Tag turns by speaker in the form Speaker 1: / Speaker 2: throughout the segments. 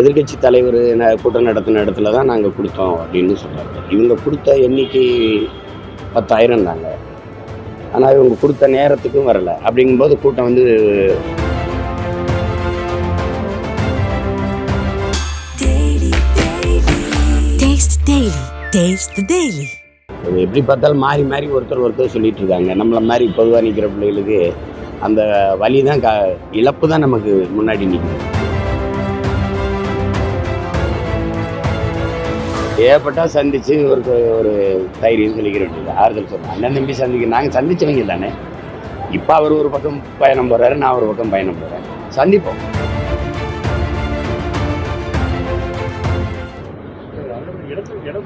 Speaker 1: எதிர்க்கட்சி தலைவர் கூட்டம் நடத்தின இடத்துல தான் நாங்கள் கொடுத்தோம் அப்படின்னு சொல்கிறாங்க இவங்க கொடுத்த எண்ணிக்கை பத்தாயிரம் தாங்க. ஆனால் இவங்க கொடுத்த நேரத்துக்கும் வரல. அப்படிங்கும்போது கூட்டம் வந்து எப்படி பார்த்தாலும் மாறி மாறி ஒருத்தர் ஒருத்தர் சொல்லிட்டு இருக்காங்க. நம்மளை மாதிரி பொதுவாக நிற்கிற பிள்ளைகளுக்கு அந்த வலி தான் க இழப்பு தான் நமக்கு முன்னாடி நிற்குது தேவைப்பட்டால் சந்தித்து ஒரு ஒரு தைரியம் சொல்லிக்கிற வேண்டியது ஆறுதல் சொல்லுவோம் அண்ணன் தம்பி சந்திக்க நாங்கள் சந்தித்தவங்க தானே இப்போ அவர் ஒரு பக்கம் பயணம் போகிறாரு நான் ஒரு பக்கம் பயணம் போகிறேன் சந்திப்போம்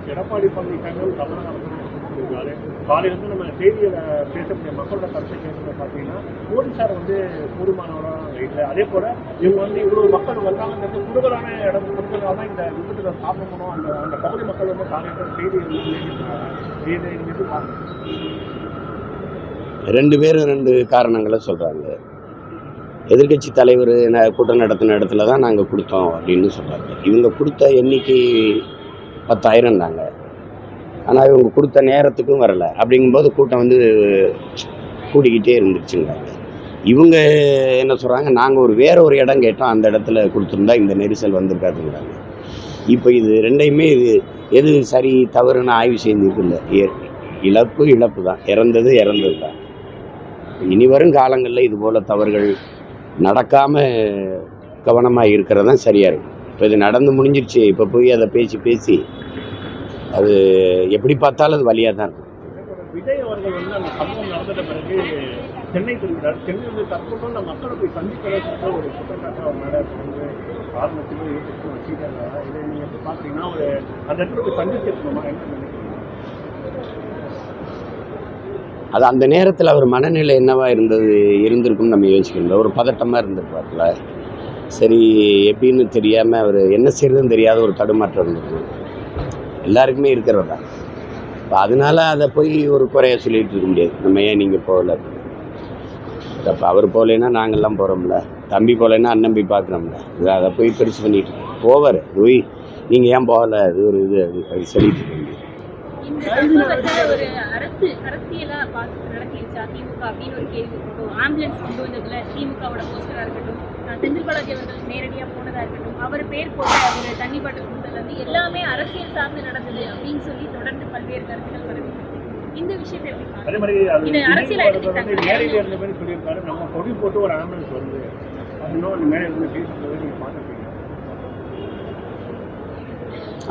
Speaker 2: எடப்பாடி பழனிசாமி தமிழக காலையிலேருந்து நம்ம செய்தியில் பேசக்கூடிய மக்களோட கருத்தை கேட்கறது பார்த்தீங்கன்னா மோடி சார் வந்து போதுமானவரா இல்லை. அதே போல் இவங்க வந்து இவ்வளோ மக்கள் வந்தாங்கிறது குறுகலான இடம் கொடுத்ததால தான் இந்த விபத்தில் சாப்பிடணும் அந்த அந்த பகுதி மக்கள் வந்து காலையில் செய்தி வந்து
Speaker 1: ரெண்டு பேரும் ரெண்டு காரணங்களை சொல்கிறாங்க எதிர்க்கட்சி தலைவர் ந- கூட்டம் நடத்தின இடத்துல தான் நாங்கள் கொடுத்தோம் அப்படின்னு சொல்கிறாங்க இவங்க கொடுத்த எண்ணிக்கை பத்தாயிரம் தாங்க ஆனால் இவங்க கொடுத்த நேரத்துக்கும் வரல. அப்படிங்கும்போது கூட்டம் வந்து கூடிக்கிட்டே இருந்துச்சுங்கிறாங்க இவங்க என்ன சொல்கிறாங்க நாங்கள் ஒரு வேற ஒரு இடம் கேட்டோம் அந்த இடத்துல கொடுத்துருந்தா இந்த நெரிசல் வந்திருக்காதுங்கிறாங்க. இப்போ இது ரெண்டையுமே இது எது சரி தவறுன்னு ஆய்வு செய்திருக்கு இல்லை. இழப்பு இழப்பு தான். இறந்தது இறந்தது தான். இனி வரும் காலங்களில் இது போல் தவறுகள் நடக்காமல் கவனமாக இருக்கிறது தான் சரியாக இருக்கும். இப்போ இது நடந்து முடிஞ்சிருச்சு. இப்போ போய் அதை பேசி பேசி அது எப்படி பார்த்தாலும் அது வழியாக தான் இருக்கும்.
Speaker 2: அதே போல விஜய் அவர்கள் வந்து அந்த சம்பவம் நடந்த பிறகு சென்னை திரும்பினார் சென்னை வந்து தற்போது அந்த மக்களை போய் சந்திக்கிறதுக்கு ஒரு குற்றச்சாட்டு அவர் மேலே வந்து ஆரம்பத்தில் ஏற்பட்டு வச்சுருக்காங்க இதை நீங்கள் எப்படி பார்க்குறீங்கன்னா ஒரு அந்த இடத்துல போய் சந்திச்சிருக்கணுமா என்ன நினைக்கிறீங்க?
Speaker 1: அது அந்த நேரத்தில் அவர் மனநிலை என்னவா இருந்தது இருந்திருக்கும்னு நம்ம யோசிக்கணும் ஒரு பதட்டமாக இருந்திருப்பார்ல. சரி எப்படின்னு தெரியாமல் அவர் என்ன செய்யறதுன்னு தெரியாத ஒரு தடுமாற்றம் இருந்திருக்கும். எல்லாருக்குமே இருக்கிறது? தான் இப்போ அதனால அதை போய் ஒரு குறைய சொல்லிட்டு இருக்க முடியாது. நம்ம ஏன் நீங்கள் போகல? அப்போ அவர் போகலைன்னா நாங்கள்லாம் போகிறோம்ல தம்பி போகலைன்னா அண்ணன் போய் பார்க்குறோம்ல. இது அதை போய் பெருசு பண்ணிட்டு போவார். போய் நீங்கள் ஏன் போகலை? அது ஒரு இது அது சொல்லிட்டு
Speaker 3: இந்த சம்பவத்தை ஒரு அரசு அரசியலா பார்த்து நடத்திடுச்சா திமுக அப்படின்னு ஒரு கேள்வி இருக்கட்டும் ஆம்புலன்ஸ் கொண்டு வந்ததுல திமுகவோட போஸ்டரா இருக்கட்டும் செந்தில் பாலாஜி அவர்கள் நேரடியா போனதா இருக்கட்டும் அவர் பேர் போட்ட ஒரு தண்ணி பாட்டில் கொடுத்ததுல இருந்து எல்லாமே அரசியல் சார்ந்து நடந்தது அப்படின்னு சொல்லி தொடர்ந்து பல்வேறு கருத்துக்கள் வருது. இந்த விஷயத்தை?
Speaker 2: அதே மாதிரி அது
Speaker 3: அரசியல்
Speaker 2: இருந்த மாதிரி சொல்லியிருக்காரு நம்ம கொடி போட்டு ஒரு ஆம்புலன்ஸ் வருது. அந்த மேடையில் இருந்து பேசுறது நீங்கள் பார்த்துருக்கீங்க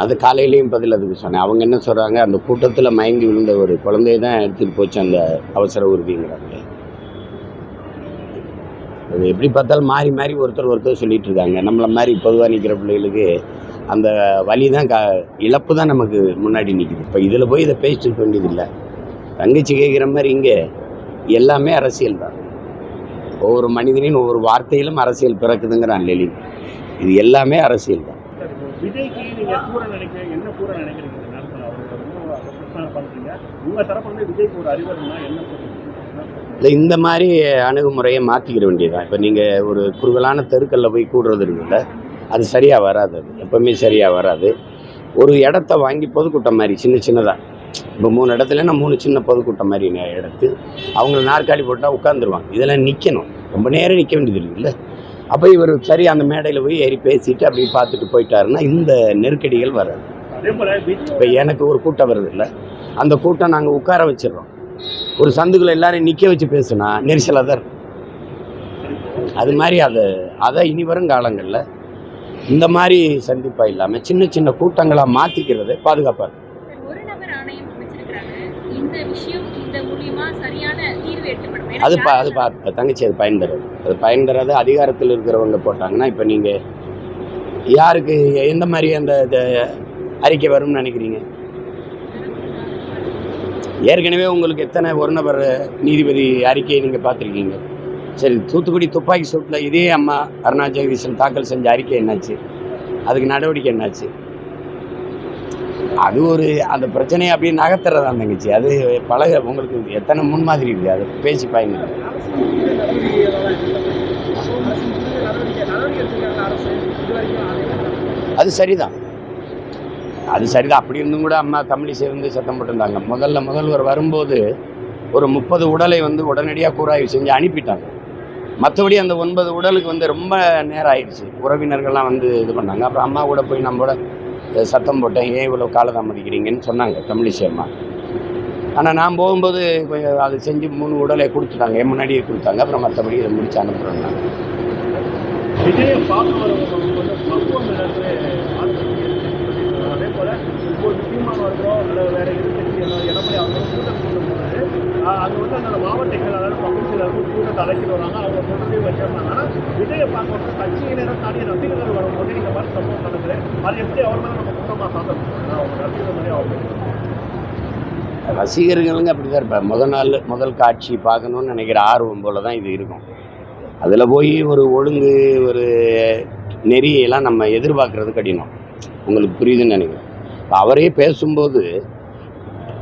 Speaker 1: அது காலையிலையும் பதில் அதுக்கு சொன்னேன். அவங்க என்ன சொல்கிறாங்க அந்த கூட்டத்தில் மயங்கி விழுந்த ஒரு குழந்தைய தான் எடுத்துகிட்டு போச்சு அந்த அவசர உறுதிங்கிறாங்க. அது எப்படி பார்த்தாலும் மாறி மாறி ஒருத்தர் ஒருத்தர் சொல்லிட்டு இருக்காங்க. நம்மளை மாதிரி பொதுவாக நிற்கிற பிள்ளைகளுக்கு அந்த வழி தான் க இழப்பு தான் நமக்கு முன்னாடி நிற்கிது இப்போ இதில் போய் இதை பேசிட்டு இருக்க வேண்டியதில்லை. தங்கச்சி கேட்குற மாதிரி இங்கே எல்லாமே அரசியல் தான். ஒவ்வொரு மனிதனின் ஒவ்வொரு வார்த்தையிலும் அரசியல் பிறக்குதுங்கிறான் லெலின் இது எல்லாமே அரசியல் தான்.
Speaker 2: விஜய்க்கு நீங்கள் கூற நினைக்கிறீங்க என்ன கூற நினைக்கிறீங்க? இந்த நேரத்தில் அவர் ரொம்ப பிரச்சனை பண்ணுறீங்க உங்கள் தரப்பு வந்து விஜய்க்கு ஒரு அறிவுரைனா என்ன
Speaker 1: இல்லை இந்த மாதிரி அணுகுமுறையை மாற்றிக்கிற வேண்டியதுதான். இப்போ நீங்கள் ஒரு குறுகலான தெருக்களில் போய் கூடுறது இருக்குல்ல அது சரியாக வராது. அது எப்போவுமே சரியாக வராது. ஒரு இடத்த வாங்கி பொதுக்கூட்டம் மாதிரி சின்ன சின்னதாக இப்போ மூணு இடத்துலனா மூணு சின்ன பொதுக்கூட்டம் மாதிரி எடுத்து அவங்கள நாற்காலி போட்டால் உட்காந்துருவாங்க இதெல்லாம் நிற்கணும் ரொம்ப நேரம் நிற்க வேண்டியது இருக்குல்ல அப்போ இவர் சரி அந்த மேடையில் போய் ஏறி பேசிட்டு அப்படி பார்த்துட்டு போயிட்டாருன்னா இந்த நெருக்கடிகள் வராது. இப்போ எனக்கு ஒரு கூட்டம் வருது இல்லை? அந்த கூட்டம் நாங்கள் உட்கார வச்சிடறோம். ஒரு சந்துக்குள்ள எல்லாரையும் நிற்க வச்சு பேசுனா நெரிசலாக தான் இருக்கும். அது மாதிரி அதை அதை இனி வரும் காலங்களில் இந்த மாதிரி சந்திப்பாக இல்லாமல் சின்ன சின்ன கூட்டங்களாக மாற்றிக்கிறது பாதுகாப்பாக இருக்கும். அது பா அது பா தங்கச்சி அது பயன் தராது அது பயன் தராது அதிகாரத்தில் இருக்கிறவங்க போட்டாங்கன்னா இப்போ நீங்கள் யாருக்கு எந்த மாதிரி அந்த அறிக்கை வரும்னு நினைக்கிறீங்க? ஏற்கனவே உங்களுக்கு எத்தனை ஒரு நபர் நீதிபதி அறிக்கையை நீங்கள் பார்த்துருக்கீங்க? சரி தூத்துக்குடி துப்பாக்கி சூட்டில் இதே அம்மா அருணா ஜெகதீசன் தாக்கல் செஞ்ச அறிக்கை என்னாச்சு? அதுக்கு நடவடிக்கை என்னாச்சு? அது ஒரு அந்த பிரச்சனையை அப்படியே நகர்த்துறதா தங்கச்சி. அது பழக உங்களுக்கு எத்தனை முன்மாதிரி இருக்குது? அது பேசி பயன் அது சரிதான். அது சரிதான். அப்படி இருந்தும் கூட அம்மா தமிழிசை வந்து சத்தம் போட்டிருந்தாங்க. முதல்ல முதல்வர் வரும்போது ஒரு முப்பது உடலை வந்து உடனடியாக கூறாய்வு செஞ்சு அனுப்பிட்டாங்க. மற்றபடி அந்த ஒன்பது உடலுக்கு வந்து ரொம்ப நேரம் ஆயிடுச்சு. உறவினர்கள்லாம் வந்து இது பண்ணாங்க. அப்புறம் அம்மா கூட போய் நம்மளோட சத்தம் போட்டேன் ஏன் இவ்வளோ காலதாமதிக்கிறீங்கன்னு சொன்னாங்க தமிழிசை அம்மா ஆனால் நான் போகும்போது கொஞ்சம் அது செஞ்சு மூணு உடலை கொடுத்துட்டாங்க. என் முன்னாடியே கொடுத்தாங்க. அப்புறம் மற்றபடி இதை முடிச்சு அனுப்புகிறோம்
Speaker 2: அது வந்து கூட்டம் அந்த மாவட்டங்கள் அதாவது பக்கத்தில் இருந்து கூட்டத்தை அழைச்சிட்டு வராங்க. அவங்க சொல்றதே வச்சிருந்தாங்க. விஜயை பார்க்க கட்சியினரை தாண்டி ரசிகர்கள் வரும்போது இந்த மாதிரி சப்போர்ட் நடக்குது அது எப்படி அவர் மேலே நம்ம குற்றமாக சாதம்
Speaker 1: ரசிகர்களுங்க அப்படி தான் இருப்பாங்க. முதல் நாள் முதல் காட்சி பார்க்கணுன்னு நினைக்கிற ஆர்வம் போல தான் இது இருக்கும். அதில் போய் ஒரு ஒழுங்கு ஒரு நெறியெல்லாம் நம்ம எதிர்பார்க்கறது கடினம். உங்களுக்கு புரியுதுன்னு நினைக்கிறேன். இப்போ அவரே பேசும்போது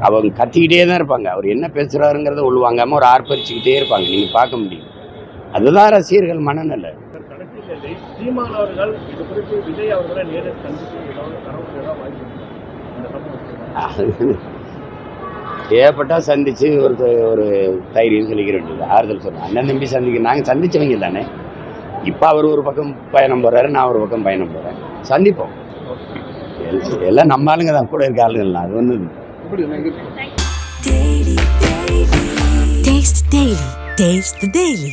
Speaker 1: அவங்க கத்திக்கிட்டே தான் இருப்பாங்க. அவர் என்ன பேசுகிறாருங்கிறத உள்வாங்காமல் ஒரு ஆர்ப்பரிச்சுக்கிட்டே இருப்பாங்க. நீங்கள் பார்க்க முடியும். அதுதான் ரசிகர்கள் மனநிலை. தேவைப்பட்டா சந்திச்சு ஒரு ஒரு தைரியம் சொல்லிக்கிற வேண்டியது ஆறுதல் சொல்லுவோம் அண்ணன் தம்பி சந்திக்க நாங்கள் சந்திச்சவங்க தானே. இப்போ அவர் ஒரு பக்கம் பயணம் போகிறாரு நான் ஒரு பக்கம் பயணம் போகிறேன் சந்திப்போம். எல்~ எல்லாம் நம்ம ஆளுங்க தான். கூட இருக்க ஆளுங்கள்லாம் அது ஒன்று
Speaker 4: Taste the Daily. Taste the Daily.